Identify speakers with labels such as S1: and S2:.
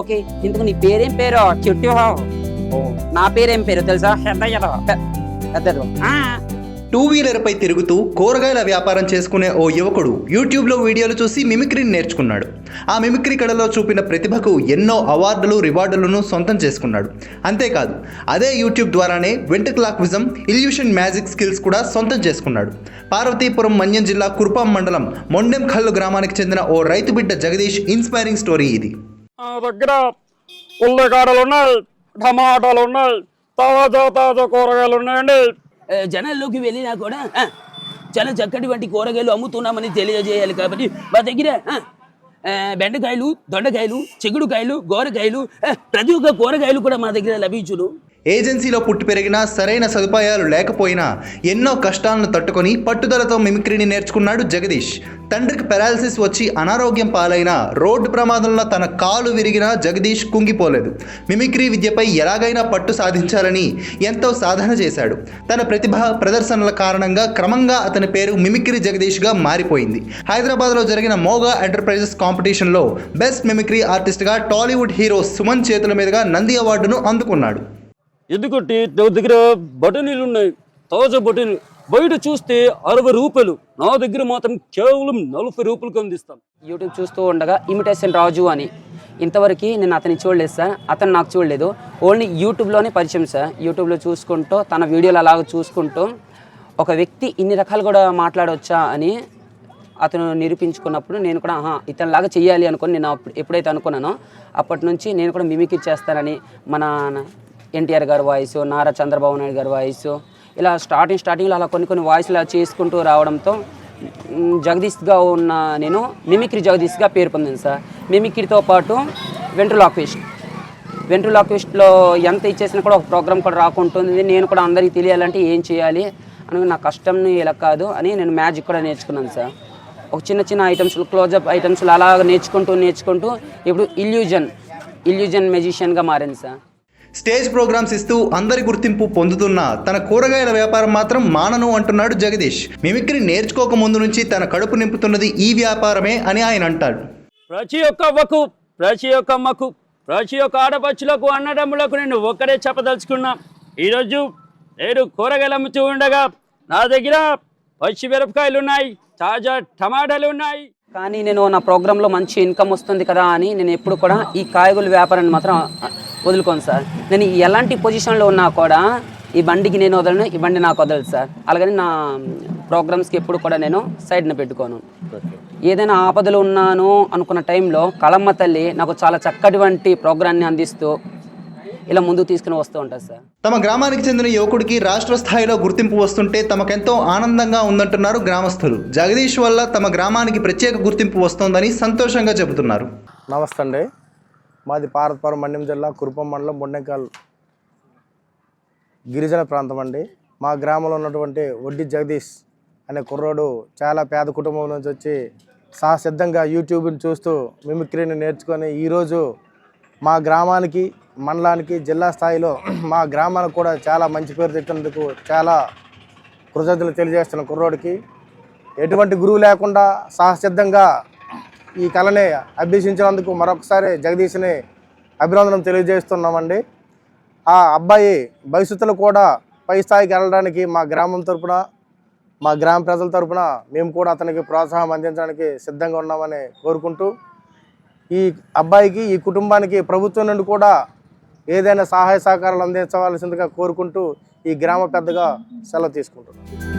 S1: Okay ఇందుకు నీ పేరేం పేరు? చెట్టు నా పేరేం పేరు తెలుసా? పెద్ద ఎదవ. పె- పెద్ద ఎదవ. ఆ,
S2: టూ వీలర్పై తిరుగుతూ కూరగాయల వ్యాపారం చేసుకునే ఓ యువకుడు యూట్యూబ్లో వీడియోలు చూసి మిమిక్రీని నేర్చుకున్నాడు. ఆ మిమిక్రీ కళలో చూపిన ప్రతిభకు ఎన్నో అవార్డులు రివార్డులను సొంతం చేసుకున్నాడు. అంతేకాదు అదే యూట్యూబ్ ద్వారానే వెంట్రక్లాక్విజం ఇల్యూషన్ మ్యాజిక్ స్కిల్స్ కూడా సొంతం చేసుకున్నాడు. పార్వతీపురం మన్యం జిల్లా కురుపాం మండలం మొండెం కల్లు గ్రామానికి చెందిన ఓ రైతు బిడ్డ జగదీష్ ఇన్స్పైరింగ్ స్టోరీ ఇది.
S3: మా దగ్గర ఉల్లిగడ్డలు ఉన్నాయి టమాటాలు ఉన్నాయి తాజా తాజా కూరగాయలు ఉన్నాయండి
S4: జనాల్లోకి వెళ్ళినా కూడా చాలా చక్కటి వంటి కూరగాయలు అమ్ముతున్నామని తెలియజేయాలి కాబట్టి మా దగ్గర బెండకాయలు దొండకాయలు చిగుడుకాయలు గోరకాయలు ప్రతి ఒక్క కూరగాయలు కూడా మా దగ్గర లభించును.
S2: ఏజెన్సీలో పుట్టి పెరిగినా సరైన సదుపాయాలు లేకపోయినా ఎన్నో కష్టాలను తట్టుకొని పట్టుదలతో మిమిక్రీని నేర్చుకున్నాడు జగదీష్. తండ్రికి పెరాలసిస్ వచ్చి అనారోగ్యం పాలైన రోడ్డు ప్రమాదంలో తన కాలు విరిగినా జగదీష్ కుంగిపోలేదు. మిమిక్రీ విద్యపై ఎలాగైనా పట్టు సాధించాలని ఎంతో సాధన చేశాడు. తన ప్రతిభ ప్రదర్శనల కారణంగా క్రమంగా అతని పేరు మిమిక్రీ జగదీష్గా మారిపోయింది. హైదరాబాద్లో జరిగిన మోగా ఎంటర్ప్రైజెస్ కాంపిటీషన్లో బెస్ట్ మిమిక్రీ ఆర్టిస్ట్గా టాలీవుడ్ హీరో సుమన్ చేతుల మీదుగా నంది అవార్డును అందుకున్నాడు.
S3: ఎందుకంటే దగ్గర బటనీలు ఉన్నాయి. తాజా బటనీలు. బయట చూస్తే అరవై రూపాయలు. నా దగ్గర మాత్రం కేవలం నలభై రూపాయలకు అందిస్తాం.
S1: యూట్యూబ్ చూస్తూ ఉండగా ఇమిటేషన్ రాజు అని. ఇంతవరకు నేను అతని చూడలేదు సార్. అతను నాకు చూడలేదు. ఓన్లీ యూట్యూబ్లోనే పరిచయం సార్. యూట్యూబ్లో చూసుకుంటూ తన వీడియోలు అలాగ చూసుకుంటూ ఒక వ్యక్తి ఇన్ని రకాలు కూడా మాట్లాడవచ్చా అని అతను నిరూపించుకున్నప్పుడు నేను కూడా ఆహా ఇతనిలాగా చేయాలి అనుకుని నేను అప్పుడు ఎప్పుడైతే అనుకున్నానో అప్పటి నుంచి నేను కూడా మిమిక్రీ చేస్తానని మన ఎన్టీఆర్ గారి వాయిస్ నారా చంద్రబాబు నాయుడు గారి వాయిస్ ఇలా స్టార్టింగ్ స్టార్టింగ్లో అలా కొన్ని కొన్ని వాయిస్లు అలా చేసుకుంటూ రావడంతో జగదీష్గా ఉన్న నేను మిమిక్రీ జగదీష్గా పేరు పొందాను సార్. మిమిక్రీతో పాటు వెంట్రులాక్విస్ట్ వెంట్రులాక్విస్ట్లో ఎంత ఇచ్చేసినా కూడా ఒక ప్రోగ్రామ్ కూడా రాకుంటుంది. నేను కూడా అందరికీ తెలియాలంటే ఏం చేయాలి? అని నా కష్టం ఇలా కాదు అని నేను మ్యాజిక్ కూడా నేర్చుకున్నాను సార్. ఒక చిన్న చిన్న ఐటమ్స్ క్లోజప్ ఐటమ్స్ అలా నేర్చుకుంటూ నేర్చుకుంటూ ఇప్పుడు ఇల్యూజన్ ఇల్యూజన్ మెజిషియన్గా మారింది సార్.
S2: స్టేజ్ ప్రోగ్రామ్స్ ఇస్తూ అందరి గుర్తింపు పొందుతున్న తన కూరగాయల వ్యాపారం మాత్రం మానను అంటున్నాడు జగదీష్. మిమిక్రీ నేర్చుకోక ముందు నుంచి తన కడుపు నింపుతున్నది ఈ వ్యాపారమే అని ఆయన అంటాడు.
S3: ప్రతి ఒక్క అవ్వకు ప్రతి ఒక్క అమ్మకు ప్రతి ఒక్క ఆడపచ్చులకు అన్నదమ్ములకు నేను ఒక్కడే చెప్పదలుచుకున్నా. ఈరోజు నేను కూరగాయలు అమ్ముతూ ఉండగా నా దగ్గర పచ్చి మిరపకాయలు ఉన్నాయి తాజా టమాటాలు ఉన్నాయి.
S1: కానీ నేను నా ప్రోగ్రాంలో మంచి ఇన్కమ్ వస్తుంది కదా అని నేను ఎప్పుడు కూడా ఈ కాయగూరల వ్యాపారాన్ని మాత్రం వదులుకోను సార్. నేను ఎలాంటి పొజిషన్లో ఉన్నా కూడా ఈ బండికి నేను వదలను ఈ బండి నాకు వదలదు సార్. అలాగని నా ప్రోగ్రామ్స్కి ఎప్పుడు కూడా నేను సైడ్న పెట్టుకోను. ఏదైనా ఆపదలు ఉన్నాను అనుకున్న టైంలో కలమ్మ తల్లి నాకు చాలా చక్కటి వంటి ప్రోగ్రాన్ని అందిస్తూ ఇలా ముందుకు తీసుకుని వస్తూ ఉంటుంది సార్.
S2: తమ గ్రామానికి చెందిన యువకుడికి రాష్ట్ర స్థాయిలో గుర్తింపు వస్తుంటే తమకెంతో ఆనందంగా ఉందంటున్నారు గ్రామస్తులు. జగదీష్ వల్ల తమ గ్రామానికి ప్రత్యేక గుర్తింపు వస్తోందని సంతోషంగా చెబుతున్నారు.
S5: నమస్తే అండి. మాది పార్వతపురం మండ్యం జిల్లా కురుపం మండలం బొండెంకాల్ గిరిజన ప్రాంతం అండి. మా గ్రామంలో ఉన్నటువంటి వడ్డీ జగదీష్ అనే కుర్రోడు చాలా పేద కుటుంబం నుంచి వచ్చి సహసిద్ధంగా యూట్యూబ్ని చూస్తూ మిమిక్రీని నేర్చుకొని ఈరోజు మా గ్రామానికి మండలానికి జిల్లా స్థాయిలో మా గ్రామానికి కూడా చాలా మంచి పేరు తెచ్చినందుకు చాలా కృతజ్ఞతలు తెలియజేస్తున్న కుర్రోడికి. ఎటువంటి గురువు లేకుండా సహసిద్ధంగా ఈ కళని అభ్యసించినందుకు మరొకసారి జగదీష్ని అభినందనం తెలియజేస్తున్నామండి. ఆ అబ్బాయి భవిష్యత్తులో కూడా పై స్థాయికి వెళ్ళడానికి మా గ్రామం తరపున మా గ్రామ ప్రజల తరపున మేము కూడా అతనికి ప్రోత్సాహం అందించడానికి సిద్ధంగా ఉన్నామని కోరుకుంటూ ఈ అబ్బాయికి ఈ కుటుంబానికి ప్రభుత్వం నుండి కూడా ఏదైనా సహాయ సహకారాలు అందించవలసిందిగా కోరుకుంటూ ఈ గ్రామ పెద్దగా సెలవు తీసుకుంటున్నాను